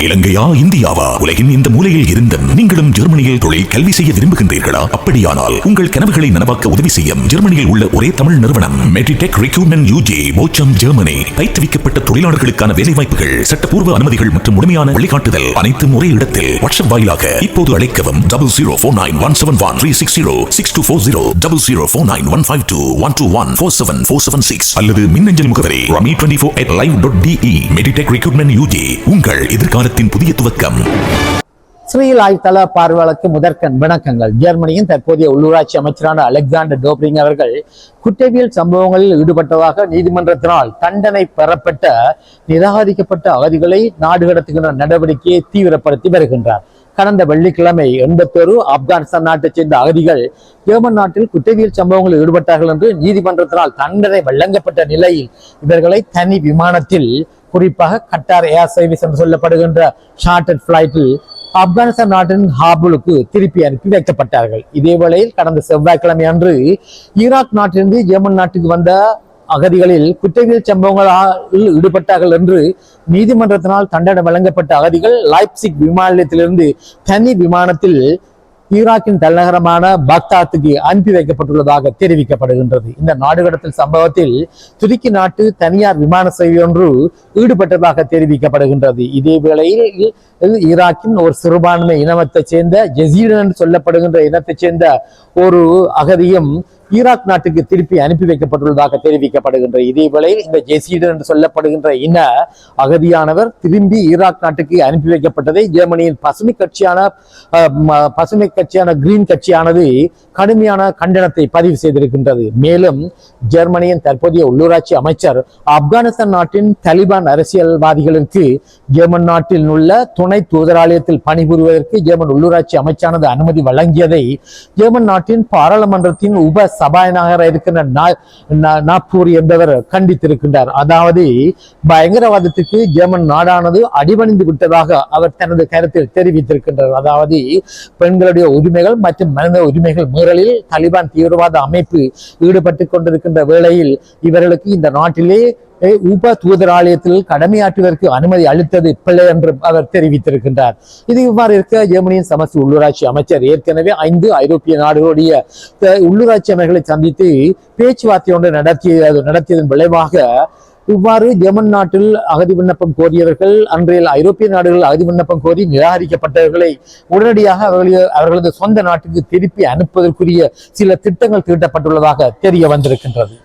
இலங்கையா இந்தியாவா? உலகின் இந்த மூலையில் இருந்தும் நீங்களும் ஜெர்மனியில் தொழில் கல்வி செய்ய விரும்புகின்றீர்களா? அப்படியானால் உங்கள் கனவுகளை நனவாக்க உதவி செய்யும் ஜெர்மனியில் உள்ள ஒரே தமிழ் நிறுவனம் மெட்ரிடெக் ரெக்ரூட்மெண்ட் யூஜி போச்சம் ஜெர்மனி பயிற்றுவிக்கப்பட்ட தொழிலாளர்களுக்கான வேலை வாய்ப்புகள் சட்டப்பூர்வ அனுமதிகள் மற்றும் முழுமையான வழிகாட்டுதல் அனைத்தும் ஒரே இடத்தில் வாட்ஸ்அப் வாயிலாக இப்போது அழைக்கவும் double zero four nine one seven one three six zero six two four zero double zero four nine one five two one two one four seven four seven six அல்லது மின்னஞ்சல் முகவரி Rami twenty four at live dot DE Meditech recruitment UG உங்கள் எதிர்கால எதிர்காலத்தின் புதிய துவக்கம். ஸ்ரீலாய் தள பார்வையாளருக்கு முதற்கண் வணக்கங்கள். ஜெர்மனியின் தற்போதைய உள்ளூராட்சி அமைச்சரான அலெக்சாண்டர் டோப்ரிங் அவர்கள் குற்றவியல் சம்பவங்களில் ஈடுபட்டதாக நீதிமன்றத்தினால் தண்டனை பெறப்பட்ட நிராகரிக்கப்பட்ட அகதிகளை நாடு கடத்துகின்ற நடவடிக்கையை தீவிரப்படுத்தி வருகின்றார். கடந்த வெள்ளிக்கிழமை எண்பத்தொரு ஆப்கானிஸ்தான் நாட்டைச் சேர்ந்த அகதிகள் ஜெர்மன் நாட்டில் குற்றவியல் சம்பவங்களில் ஈடுபட்டார்கள் என்று நீதிமன்றத்தினால் தண்டனை வழங்கப்பட்ட நிலையில் இவர்களை தனி விமானத்தில் குறிப்பாக கட்டார் ஏர் சர்வீஸ் என்று சொல்லப்படுகின்ற சார்ட்டர் பிளைட்டில் ஆப்கானிஸ்தான் நாட்டின் ஹாபுலுக்கு திருப்பி அனுப்பி வைக்கப்பட்டார்கள். இதேவேளையில் கடந்த செவ்வாய்க்கிழமை அன்று ஈராக் நாட்டிலிருந்து ஜெர்மன் நாட்டுக்கு வந்த அகதிகளில் குற்றவியல் சம்பவங்களில் ஈடுபட்டார்கள் என்று நீதிமன்றத்தினால் தண்டனை வழங்கப்பட்ட அகதிகள் லைப்சிக் விமான நிலையத்திலிருந்து தனி விமானத்தில் ஈராக்கின் தலைநகரமான பாக்தாத்துக்கு அனுப்பி வைக்கப்பட்டுள்ளதாக தெரிவிக்கப்படுகின்றது. இந்த நாடுகடத்தல் சம்பவத்தில் துருக்கி நாட்டு தனியார் விமான சேவை ஒன்று ஈடுபட்டதாக தெரிவிக்கப்படுகின்றது. இதே வேளையில் ஈராக்கின் ஒரு சிறுபான்மை இனத்தைச் சேர்ந்த ஜெசீடன் என்று சொல்லப்படுகின்ற இனத்தைச் சேர்ந்த ஒரு அகதியும் ஈராக் நாட்டுக்கு திருப்பி அனுப்பி வைக்கப்பட்டுள்ளதாக தெரிவிக்கப்படுகின்ற இதே வேளையில் இந்த ஜெசீடன் என்று சொல்லப்படுகின்ற இன அகதியானவர் திரும்பி ஈராக் நாட்டுக்கு அனுப்பி வைக்கப்பட்டதை ஜெர்மனியின் பசுமை கட்சியான பசுமை கட்சியான கிரீன் கட்சியானது கடுமையான கண்டனத்தை பதிவு செய்திருக்கின்றது. மேலும் ஜெர்மனியின் தற்போதைய உள்ளூராட்சி அமைச்சர் ஆப்கானிஸ்தான் நாட்டின் தலிபான் அரசியல்வாதிகளுக்கு ஜெர்மன் நாட்டில் உள்ள துணை தூதராலயத்தில் பணிபுரிவதற்கு ஜெர்மன் உள்ளூராட்சி அமைச்சானது அனுமதி வழங்கியதை ஜெர்மன் நாட்டின் பாராளுமன்றத்தின் உப சபாநாயகராக இருக்கின்ற நா- நாக்பூர் என்பவர் கண்டித்திருக்கின்றார். அதாவது பயங்கரவாதத்துக்கு ஜெர்மன் நாடானது அடிபணிந்து விட்டதாக அவர் தனது கருத்தில் தெரிவித்திருக்கின்றார். அதாவது பெண்களுடைய உரிமைகள் மற்றும் மனித உரிமைகள் மீறலில் தலிபான் தீவிரவாத அமைப்பு ஈடுபட்டு கொண்டிருக்கின்ற வேளையில் இவர்களுக்கு இந்த நாட்டிலே உப தூதராலயத்தில் கடமையாற்றுவதற்கு அனுமதி அளித்தது பிள்ளை என்று அவர் தெரிவித்திருக்கின்றார். இது இவ்வாறு இருக்க ஜெர்மனியின் சமஸ்து உள்ளூராட்சி அமைச்சர் ஏற்கனவே ஐந்து ஐரோப்பிய நாடுகளுடைய உள்ளூராட்சி அமைகளை சந்தித்து பேச்சுவார்த்தை ஒன்று நடத்தி நடத்தியதன் விளைவாக இவ்வாறு ஜெர்மன் நாட்டில் அகதி விண்ணப்பம் கோரியவர்கள் அன்றைய ஐரோப்பிய நாடுகளில் அகதி விண்ணப்பம் கோரி நிராகரிக்கப்பட்டவர்களை உடனடியாக அவர்களது அவர்களது சொந்த நாட்டுக்கு திருப்பி அனுப்புவதற்குரிய சில திட்டங்கள் தீட்டப்பட்டுள்ளதாக தெரிய வந்திருக்கின்றது.